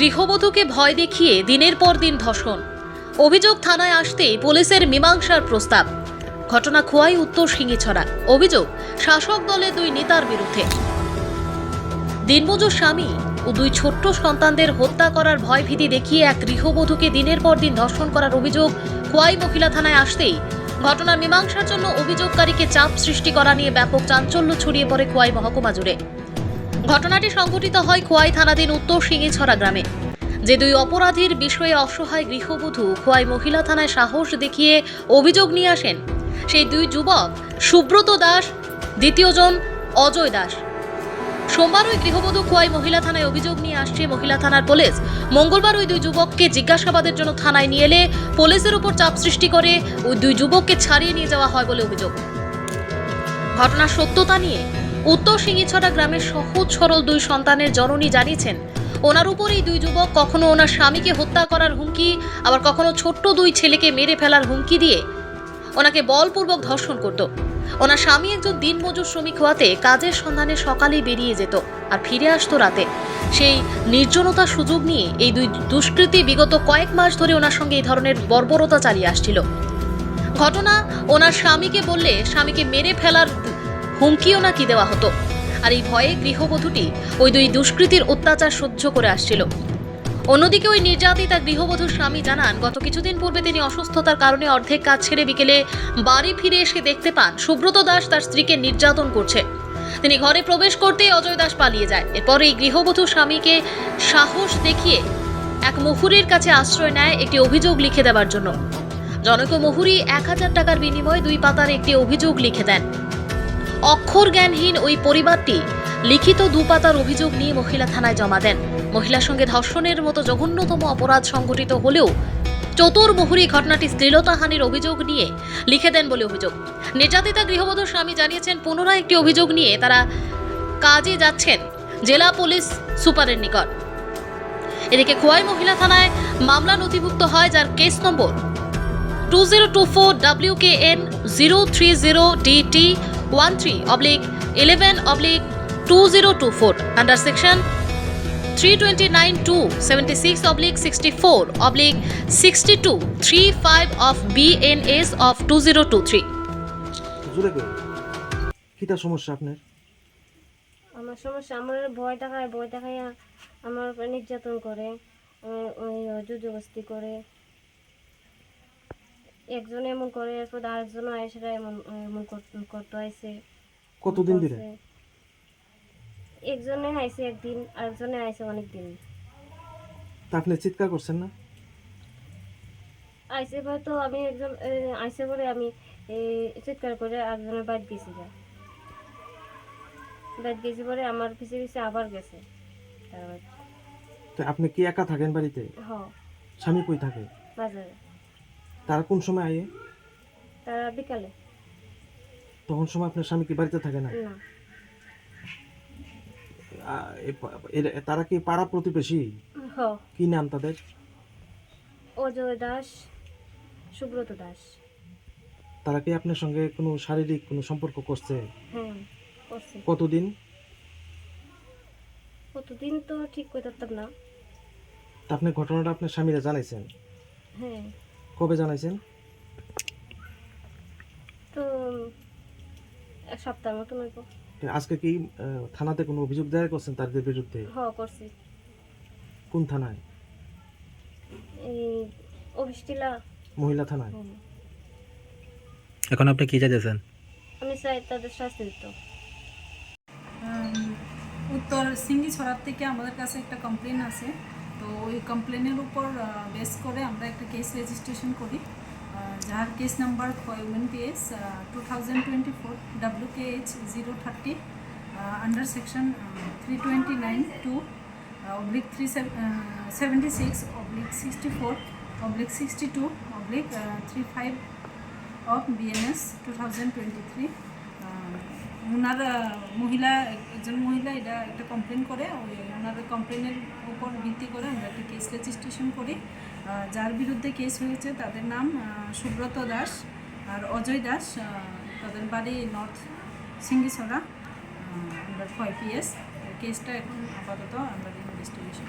গৃহবধূকে ভয় দেখিয়ে দিনের পর দিন ধর্ষণ। অভিযোগ থানায় আসতেই পুলিশের মীমাংসার প্রস্তাব। ঘটনা খোয়াই উত্তর সিঙ্গিছড়া অভিযোগ, শাসক দলের দুই নেতার বিরুদ্ধে। দিনমজুর স্বামী ও দুই ছোট্ট সন্তানদের হত্যা করার ভয়ভীতি দেখিয়ে এক গৃহবধূকে দিনের পর দিন ধর্ষণ করার অভিযোগ খোয়াই মহিলা থানায় আসতেই ঘটনার মীমাংসার জন্য অভিযোগকারীকে চাপ সৃষ্টি করা নিয়ে ব্যাপক চাঞ্চল্য ছড়িয়ে পড়ে খোয়াই মহকুমা জুড়ে। ঘটনাটি সংঘটিত হয় খোয়াই থানাধীন উত্তর সিঙ্গিছড়া গ্রামে। যে দুই অপরাধীর বিষয়ে অসহায় গৃহবধূ খোয়াই মহিলা থানায় সাহস দেখিয়ে অভিযোগ নিয়ে আসেন, সেই দুই যুবক সুব্রত দাস দ্বিতীয়জন অজয় দাস। সোমবার ওই গৃহবধূ খোয়াই মহিলা থানায় অভিযোগ নিয়ে আসছে মহিলা থানার পুলিশ। মঙ্গলবার ওই দুই যুবককে জিজ্ঞাসাবাদের জন্য থানায় নিয়ে এলে পুলিশের উপর চাপ সৃষ্টি করে ওই দুই যুবককে ছাড়িয়ে নিয়ে যাওয়া হয় বলে অভিযোগ। ঘটনার সত্যতা নিয়ে উত্তর সিঙ্গিছড়া গ্রামের সহজ সরল দুই সন্তানের জননী জানিয়েছেন, ওনার উপর এই দুই যুবক, কখনো ওনার স্বামীকে হত্যা করার হুমকি, আবার কখনো ছোট্ট দুই ছেলেকে মেরে ফেলার হুমকি দিয়ে ওনাকে বলপূর্বক ধর্ষণ করত। ওনার স্বামী একজন দিনমজুর শ্রমিক হওয়াতে কাজের সন্ধানে সকালেই বেরিয়ে যেত আর ফিরে আসতো রাতে। সেই নির্জনতার সুযোগ নিয়ে এই দুই দুষ্কৃতী বিগত কয়েক মাস ধরে ওনার সঙ্গে এই ধরনের বর্বরতা চালিয়ে আসছিল। ঘটনা, ওনার স্বামীকে বললে স্বামীকে মেরে ফেলার হুমকিও নাকি দেওয়া হতো। আর এই ভয়ে গৃহবধূটি ওই দুই দুষ্কৃতীর অত্যাচার সহ্য করে আসছিল। অন্যদিকে ওই নির্যাতিতা গৃহবধূর স্বামী জানান, গত কিছুদিন পূর্বে তিনি অসুস্থতার কারণে অর্ধেক কাজ ছেড়ে বিকেলে বাড়ি ফিরে এসে দেখতে পান, সুব্রত দাস তার স্ত্রীকে নির্যাতন করছে। তিনি ঘরে প্রবেশ করতেই অজয় দাস পালিয়ে যায়। এরপর এই গৃহবধূ স্বামীকে সাহস দেখিয়ে এক মুহুরির কাছে আশ্রয় নেয় একটি অভিযোগ লিখে দেওয়ার জন্য। জনক মুহুরি এক হাজার টাকার বিনিময়ে দুই পাতার একটি অভিযোগ লিখে দেন। অক্ষর জ্ঞানহীন ওই পরিবারটি লিখিত দু পাতার অভিযোগ নিয়ে মহিলা থানায় জমা দেন। মহিলার সঙ্গে ধর্ষণের মতো জঘন্যতম অপরাধ সংঘটিত হলেও চতুর মুহুরি ঘটনাটি শ্লীলতাহানির অভিযোগ নিয়ে লিখে দেন বলে অভিযোগ। নির্যাতিতা গৃহবধূর স্বামী জানিয়েছেন, পুনরায় একটি অভিযোগ নিয়ে তারা কাজে যাচ্ছেন জেলা পুলিশ সুপারের নিকট। এদিকে খোয়াই মহিলা থানায় মামলা নথিভুক্ত হয়, যার case number two zero two four W K N zero three zero D T one three oblique eleven oblique two zero two four under section three twenty nine two seventy six oblique sixty four oblique sixty two three five of B N S of two zero two three কিটা সমস্যা আপনার? আমার সমস্যা আমার ভয় দেখায় ভয় দেখায় আমার নির্যাতন করে ওই জুজবস্তি করে। একজন এমন করে এরপর আরেকজন আয়েসেরা এমন এমন কর- করতে আইসে কতদিন ধরে? একজনে আইসে একদিন আরেকজনে আইসে অনেক দিন তা আপনি চিৎকার করছেন না? আইসে হয়তো আমি একজন আইসে পরে আমি চিৎকার করে একজনের বাদ গেছি যা বাদ গেছি পরে আমার পিছিয়ে পিছিয়ে আবার গেছে। তো আপনি কি একা থাকেন বাড়িতে? হ। স্বামী কই থাকে? বাজারে। তারা কোন সময় আয়ে? তারা বিকালে। তখন সময় আপনার স্বামী কি বাড়িতে থাকে না? এ- তারা কি পাড়া প্রতিবেশী? হ। কি নাম তাদের? অজয় দাস সুব্রত দাস। তারা কি আপনার সঙ্গে কোনো শারীরিক কোনো সম্পর্ক করছে? হ্যাঁ করছে। কতদিন? কতদিন তো ঠিক করে পারতাম না। তা আপনি ঘটনাটা আপনার স্বামীরা জানাইছেন? হ্যাঁ। কবে জানাইছেন? তো এক সপ্তাহ মতন হইব। আজকে কি থানাতে কোনো অভিযোগ দায়ের করছেন তাদের বিরুদ্ধে? করছি। কোন থানায়? এই মহিলা থানায়? এখন আপনি কি চাইতেছেন? আমি চাই তাদের শাস্তি দিত উত্তর সিঙ্গিছড়ার থেকে আমাদের কাছে একটা কমপ্লেন আছে। তো ওই কমপ্লেনের উপর বেস করে আমরা একটা কেস রেজিস্ট্রেশন করি। যার case number women PS two thousand twenty four W K H zero thirty under section three twenty nine two oblique three seventy six oblique sixty four oblique sixty two oblique three five of BNS two thousand twenty three ওনার মহিলা, একজন মহিলা এটা একটা complain করে, ওই ওনার কমপ্লেনের উপর ভিত্তি করে আমরা একটা কেস রেজিস্ট্রেশন করি। যার বিরুদ্ধে কেস হয়েছে তাদের নাম সুব্রত দাস আর অজয় দাস তাদের বাড়ি নর্থ সিঙ্গিছড়া আমরা ফাইভ পিএস কেসটা এখন আপাতত আমরা ইনভেস্টিগেশন